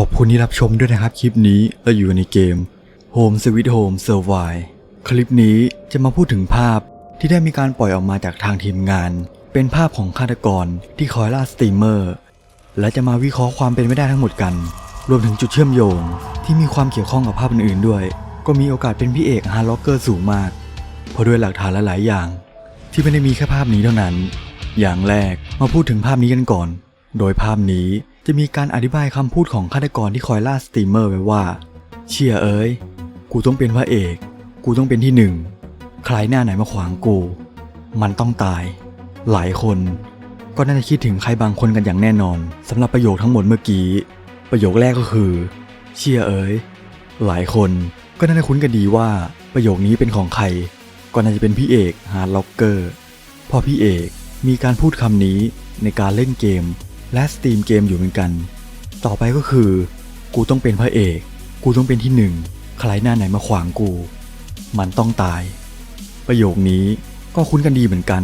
ขอบคุณที่รับชมด้วยนะครับ คลิปนี้เราอยู่ในเกม Home Sweet Home Survive คลิปนี้จะมาพูดถึงภาพที่ได้มีการปล่อยออกมาจากทางทีมงาน เป็นภาพของฆาตกรที่คอยล่าสตรีมเมอร์ และจะมาวิเคราะห์ความเป็นไม่ได้ทั้งหมดกัน รวมถึงจุดเชื่อมโยง ที่มีความเกี่ยวข้องกับภาพอื่นๆด้วย ก็มีโอกาสเป็นพี่เอกฮาร์ล็อกเกอร์สูงมาก เพราะด้วยหลักฐานหลายๆอย่าง ที่ไม่ได้มีแค่ภาพนี้เท่านั้น อย่างแรกมาพูดถึงภาพนี้กันก่อน โดยภาพนี้ จะมีการอธิบายคำพูดของฆาตกรที่คอยล่าสตรีมเมอร์ไว้ว่า เชียเอ้ย กูต้องเป็นพระเอก กูต้องเป็นที่หนึ่ง ใครหน้าไหนมาขวางกู มันต้องตาย หลายคน ก็น่าจะคิดถึงใครบางคนกันอย่างแน่นอนสำหรับประโยคทั้งหมดเมื่อกี้ ประโยคแรกก็คือ เชียเอ๋ยหลายคนก็น่าจะคุ้นกันดีว่าประโยคนี้เป็นของใคร ก็น่าจะเป็นพี่เอกฮาร์ดล็อกเกอร์เพอพี่เอกมีการพูดคำนี้ในการเล่นเกม และสตรีมเกมอยู่เหมือนกัน ต่อไปก็คือ กูต้องเป็นพระเอก กูต้องเป็นที่หนึ่ง ใครหน้าไหนมาขวางกู มันต้องตาย ประโยคนี้ก็คุ้นกันดีเหมือนกัน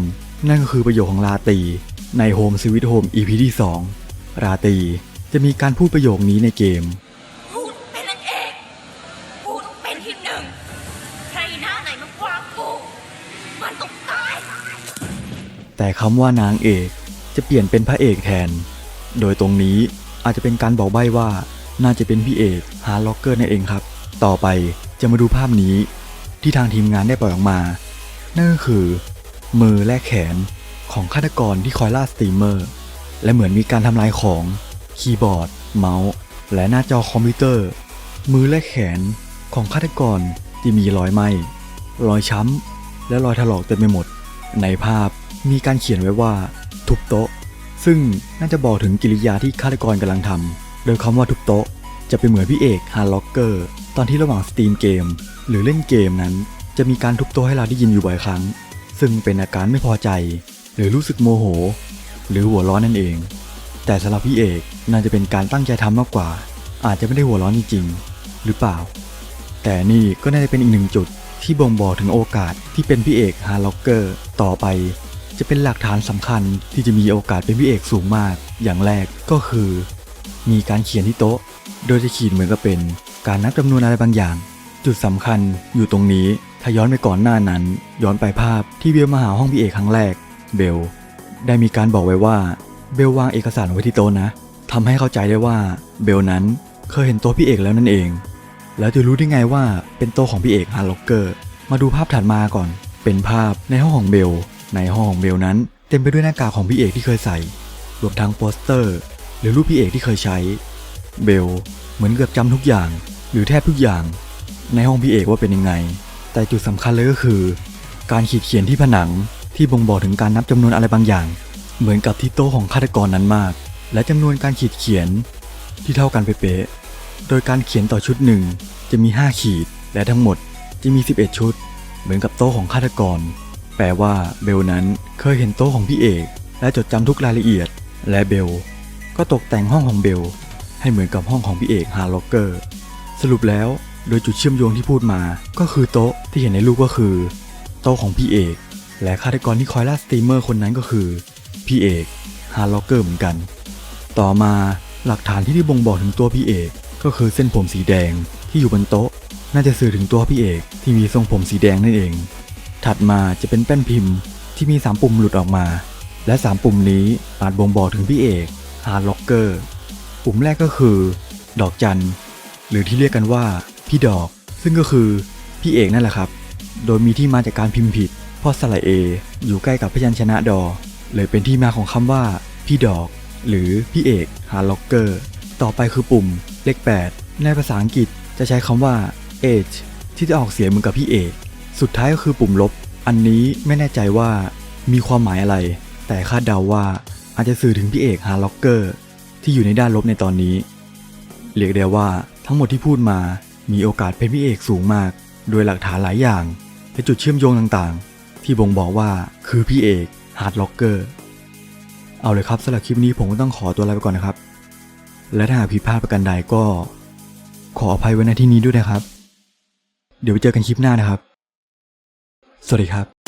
นั่นก็คือประโยคของลาตรีใน Home Sweet Home EP ที่ 2 ราตรีจะมีการพูดประโยคนี้ในเกมพูดเป็นนางเอกพูดเป็นที่หนึ่ง ใครหน้าไหนมาขวางกู มันต้องตาย แต่คำว่านางเอกจะเปลี่ยนเป็นพระเอกแทน โดยตรงนี้อาจจะเป็นการบอกใบ้ว่า น่าจะเป็นพี่เอกฮาร์ล็อกเกอร์นั่นเองครับ ต่อไปจะมาดูภาพนี้ที่ทางทีมงานได้ปล่อยออกมา นั่นก็คือ มือและแขนของฆาตกรที่คอยล่าสตรีมเมอร์ และเหมือนมีการทำลายของคีย์บอร์ด เมาส์ และหน้าจอคอมพิวเตอร์ มือและแขนของฆาตกรที่มีรอยไหม้รอยช้ำ และรอยถลอกเต็มไปหมด ในภาพมีการเขียนไว้ว่า ทุบโต๊ะ ซึ่งน่าจะบอกถึงกิริยาที่ฆาตกรกำลังทำโดยคำว่าทุบโต๊ะ จะเป็นเหมือนพี่เอกฮาร์ล็อกเกอร์ตอนที่ระหว่างสตรีมเกม หรือเล่นเกมนั้น จะมีการทุบโต๊ะให้เราได้ยินอยู่บ่อยครั้ง ซึ่งเป็นอาการไม่พอใจ หรือรู้สึกโมโห หรือหัวร้อนนั่นเอง แต่สำหรับพี่เอกน่าจะเป็นการตั้งใจทำมากกว่า อาจจะไม่ได้หัวร้อนจริงๆหรือเปล่า แต่นี่ก็น่าจะเป็นอีกหนึ่งจุดที่บ่งบอกถึงโอกาสที่เป็นพี่เอกฮาร์ล็อกเกอร์ต่อไป จะเป็นหลักฐานสำคัญที่จะมีโอกาสเป็นพี่เอกสูงมาก อย่างแรกก็คือ มีการเขียนที่โต๊ะ โดยจะขีดเหมือนกับเป็น การนับจำนวนอะไรบางอย่าง จุดสำคัญอยู่ตรงนี้ถ้าย้อนไปก่อนหน้านั้น ย้อนไปภาพที่เบลมาหาห้องพี่เอกครั้งแรก เบล ได้มีการบอกไว้ว่า เบลวางเอกสารไว้ที่โต๊ะนะทำให้เข้าใจได้ว่าเบลนั้นเคยเห็นโต๊ะพี่เอกแล้วนั่นเอง แล้วจะรู้ได้ไงว่าเป็นโต๊ะของพี่เอกฮาร์ล็อกเกอร์ มาดูภาพถัดมาก่อน เป็นภาพในห้องของเบล ในห้องของเบลนั้นเต็มไปด้วยหน้ากากของพี่เอกที่เคยใส่ รวมทั้งโปสเตอร์ หรือรูปพี่เอกที่เคยใช้ เบลเหมือนเกือบจำทุกอย่าง หรือแทบทุกอย่าง ในห้องพี่เอกว่าเป็นยังไง แต่จุดสำคัญเลยก็คือ การขีดเขียนที่ผนังที่บ่งบอกถึงการนับจำนวนอะไรบางอย่าง เหมือนกับที่โต๊ะของฆาตกรนั้นมาก และจำนวนการขีดเขียนที่เท่ากันเป๊ะโดยการเขียนต่อชุดหนึ่งจะมี 5 ขีดและทั้งหมดจะมี 11 ชุด เหมือนกับโต๊ะของฆาตกร ลว่าเบลนั้นเคยเห็นโต๊ะของพี่เอก และจดจำทุกรายละเอียด และเบล ก็ตกแต่งห้องของเบล ให้เหมือนกับห้องของพี่เอกฮาร์ล็อกเกอร์ สรุปแล้วโดยจุดเชื่อมโยงที่พูดมา ก็คือโต๊ะที่เห็นในรูปก็คือ โต๊ะของพี่เอก และฆาตกรที่คอยล่าสตรีมเมอร์คนนั้นก็คือพี่เอกฮาร์ล็อกเกอร์เหมือนกัน ต่อมาหลักฐานที่ได้บ่งบอกถึงตัวพี่เอก ก็คือเส้นผมสีแดงที่อยู่บนโต๊ะ น่าจะสื่อถึงตัวพี่เอกที่มีทรงผมสีแดงนั่นเอง ถัดมาจะเป็นแป้นพิมพ์ที่มี 3 ปุ่มหลุดออกมา และ 3 ปุ่มนี้อาจบ่งบอกถึงพี่เอกฮาร์ล็อกเกอร์ ปุ่มแรกก็คือ ดอกจัน หรือที่เรียกกันว่าพี่ดอก ซึ่งก็คือพี่เอกนั่นแหละครับ โดยมีที่มาจากการพิมพ์ผิดเพราะสระเออยู่ใกล้กับพยัญชนะดอ เลยเป็นที่มาของคำว่า พี่ดอก หรือพี่เอกฮาร์ล็อกเกอร์ ต่อไปคือปุ่มเลข 8 ในภาษาอังกฤษจะใช้คำว่า age ที่จะออกเสียงเหมือนกับพี่เอก สุดท้ายก็คือปุ่มลบ อันนี้ไม่แน่ใจว่ามีความหมายอะไร แต่คาดเดาว่าอาจจะสื่อถึงพี่เอกฮาร์ล็อกเกอร์ ที่อยู่ในด้านลบในตอนนี้ เรียกได้ว่าทั้งหมดที่พูดมามีโอกาสเป็นพี่เอกสูงมาก โดยหลักฐานหลายอย่างและจุดเชื่อมโยงต่างๆ ที่บ่งบอกว่าคือพี่เอกฮาร์ดล็อกเกอร์ เอาเลยครับสำหรับคลิปนี้ผมก็ต้องขอตัวลาไปก่อนนะครับ และถ้าหากผิดพลาดประการใดก็ ขออภัยไว้ในที่นี้ด้วยนะครับ เดี๋ยวไปเจอกันคลิปหน้านะครับ สวัสดีครับ